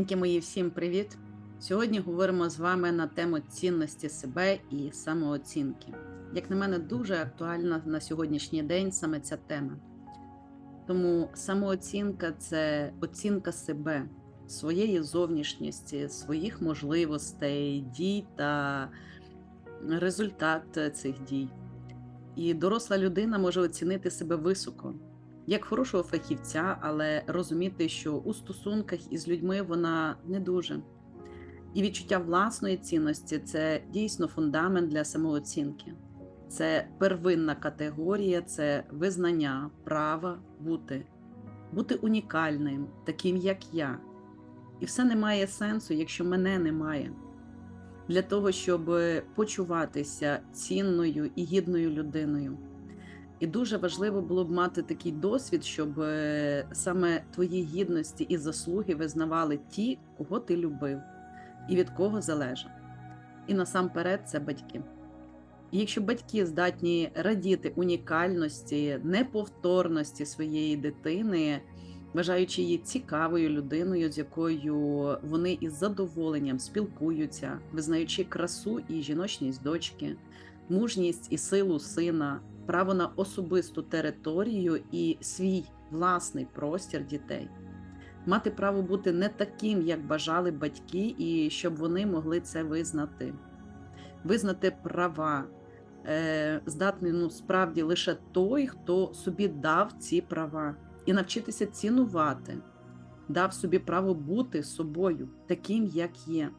Дорогенькі мої, всім привіт! Сьогодні говоримо з вами на тему цінності себе і самооцінки. Як на мене, дуже актуальна на сьогоднішній день саме ця тема. Тому самооцінка це оцінка себе, своєї зовнішністі, своїх можливостей, дій та результат цих дій. І доросла людина може оцінити себе високо, як хорошого фахівця, але розуміти, що у стосунках із людьми вона не дуже. І відчуття власної цінності це дійсно фундамент для самооцінки. Це первинна категорія, це визнання права бути, бути унікальним, таким як я. І все не має сенсу, якщо мене немає. Для того, щоб почуватися цінною і гідною людиною. І дуже важливо було б мати такий досвід, щоб е, саме твої гідності і заслуги визнавали ті, кого ти любив і від кого залежав. І насамперед це батьки. І якщо батьки здатні радіти унікальності, неповторності своєї дитини, вважаючи її цікавою людиною, з якою вони із задоволенням спілкуються, визнаючи красу і жіночність дочки, мужність і силу сина, право на особисту територію і свій власний простір дітей, мати право бути не таким, як бажали батьки, і щоб вони могли це визнати, визнати права. е, Здатний ну справді лише той, хто собі дав ці права, і навчитися цінувати, дав собі право бути собою, таким, як є.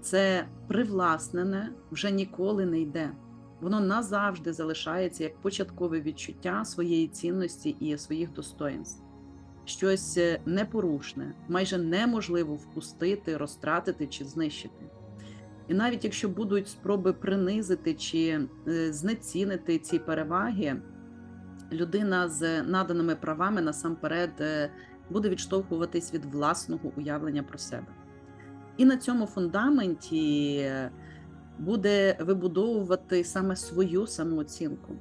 Це привласнене вже ніколи не йде воно назавжди залишається як початкове відчуття своєї цінності і своїх достоїнств. Щось е, непорушне, майже неможливо впустити, розтратити чи знищити. І навіть якщо будуть спроби принизити чи е, знецінити ці переваги, людина з наданими правами насамперед е, буде відштовхуватись від власного уявлення про себе. І на цьому фундаменті буде вибудовувати саме свою самооцінку.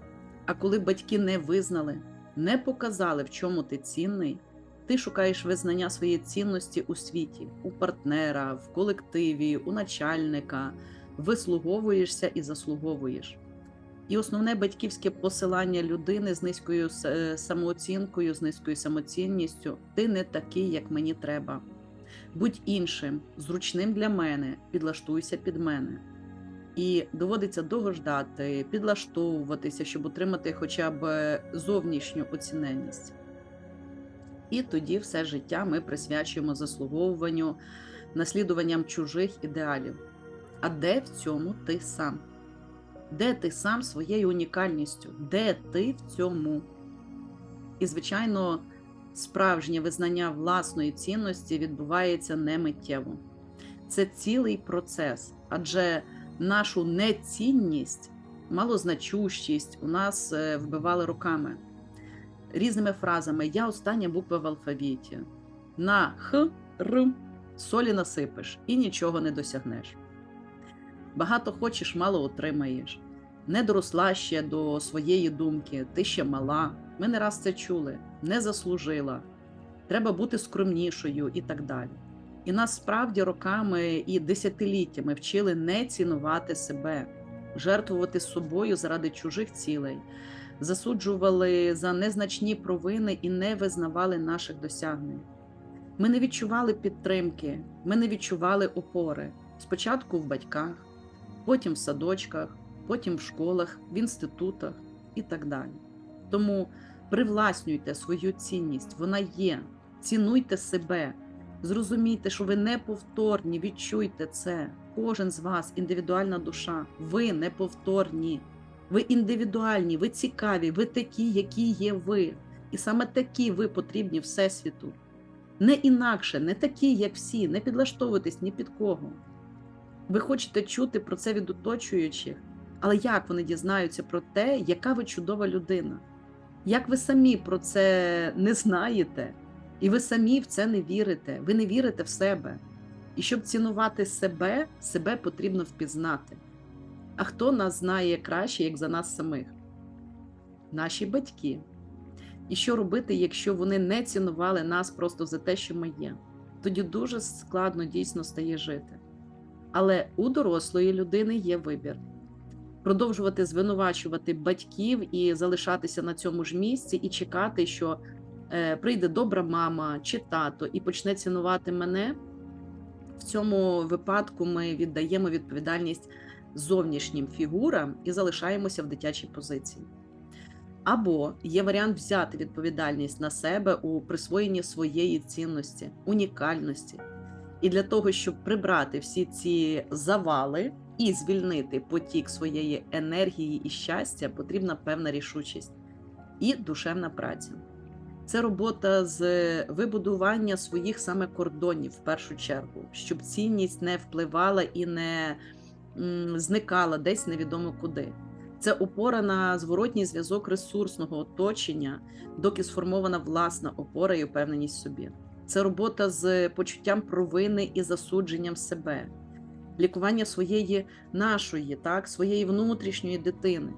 А коли батьки не визнали, не показали, в чому ти цінний, ти шукаєш визнання своєї цінності у світі, у партнера, в колективі, у начальника, вислуговуєшся і заслуговуєш. І основне батьківське посилання людини з низькою е, самооцінкою, з низькою самоцінністю ти не такий, як мені треба. Будь іншим, зручним для мене, підлаштуйся під мене і доводиться догождати, підлаштовуватися, щоб отримати хоча б зовнішню оціненність. І тоді все життя ми присвячуємо заслуговуванню, наслідуванням чужих ідеалів. А де в цьому ти сам? Де ти сам своєю унікальністю? Де ти в цьому? І, звичайно, справжнє визнання власної цінності відбувається не миттєво. Це цілий процес, адже нашу нецінність, малозначущість у нас е, вбивали руками різними фразами. Я остання буква в алфавіті. На х, р солі насипеш і нічого не досягнеш. Багато хочеш, мало отримаєш. Не доросла ще до своєї думки, ти ще мала. Ми не раз це чули, не заслужила. Треба бути скромнішою і так далі. І нас справді роками і десятиліттями вчили не цінувати себе, жертвувати собою заради чужих цілей, засуджували за незначні провини і не визнавали наших досягнень. Ми не відчували підтримки, ми не відчували опори спочатку в батьках, потім в садочках, потім в школах, в інститутах і так далі. Тому привласнюйте свою цінність, вона є, цінуйте себе. Зрозумійте, що ви неповторні, відчуйте це. Кожен з вас індивідуальна душа. Ви неповторні, ви індивідуальні, ви цікаві, ви такі, які є ви. І саме такі ви потрібні Всесвіту. Не інакше, не такі, як всі, не підлаштовуйтесь ні під кого. Ви хочете чути про це від оточуючих, але як вони дізнаються про те, яка ви чудова людина? Як ви самі про це не знаєте? І ви самі в це не вірите, ви не вірите в себе. І щоб цінувати себе, себе потрібно впізнати. А хто нас знає краще, як за нас самих? Наші батьки. І що робити, якщо вони не цінували нас просто за те, що ми є? тоді дуже складно дійсно стає жити. Але у дорослої людини є вибір продовжувати звинувачувати батьків і залишатися на цьому ж місці, і чекати, що прийде добра мама чи тато і почне цінувати мене. В цьому випадку ми віддаємо відповідальність зовнішнім фігурам і залишаємося в дитячій позиції. Або є варіант взяти відповідальність на себе у присвоєнні своєї цінності, унікальності. І для того, щоб прибрати всі ці завали і звільнити потік своєї енергії і щастя, потрібна певна рішучість і душевна праця. Це робота з вибудування своїх саме кордонів в першу чергу, щоб цінність не впливала і не зникала десь невідомо куди. Це опора на зворотній зв'язок ресурсного оточення, доки сформована власна опора і впевненість в собі. Це робота з почуттям провини і засудженням себе, лікування своєї нашої, так, своєї внутрішньої дитини.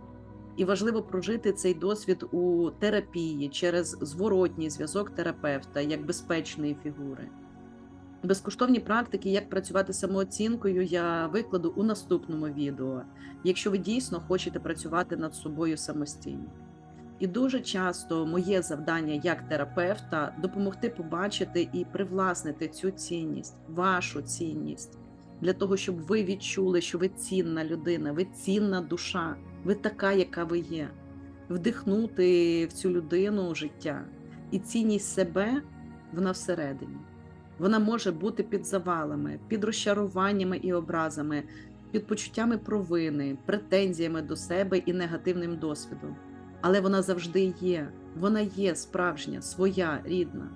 І важливо прожити цей досвід у терапії через зворотній зв'язок терапевта як безпечної фігури. Безкоштовні практики, як працювати самооцінкою, я викладу у наступному відео, якщо ви дійсно хочете працювати над собою самостійно. І дуже часто моє завдання як терапевта допомогти побачити і привласнити цю цінність, вашу цінність, для того, щоб ви відчули, що ви цінна людина, ви цінна душа, ви така, яка ви є, вдихнути в цю людину життя. І цінність себе вона всередині. Вона може бути під завалами, під розчаруваннями і образами, під почуттями провини, претензіями до себе і негативним досвідом. Але вона завжди є, вона є справжня, своя, рідна.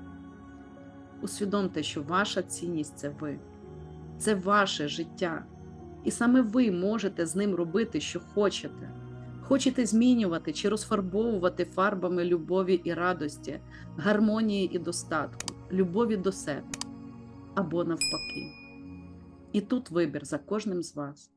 Усвідомте, що ваша цінність це ви, це ваше життя. І саме ви можете з ним робити, що хочете. Хочете змінювати чи розфарбовувати фарбами любові і радості, гармонії і достатку, любові до себе або навпаки. І тут вибір за кожним з вас.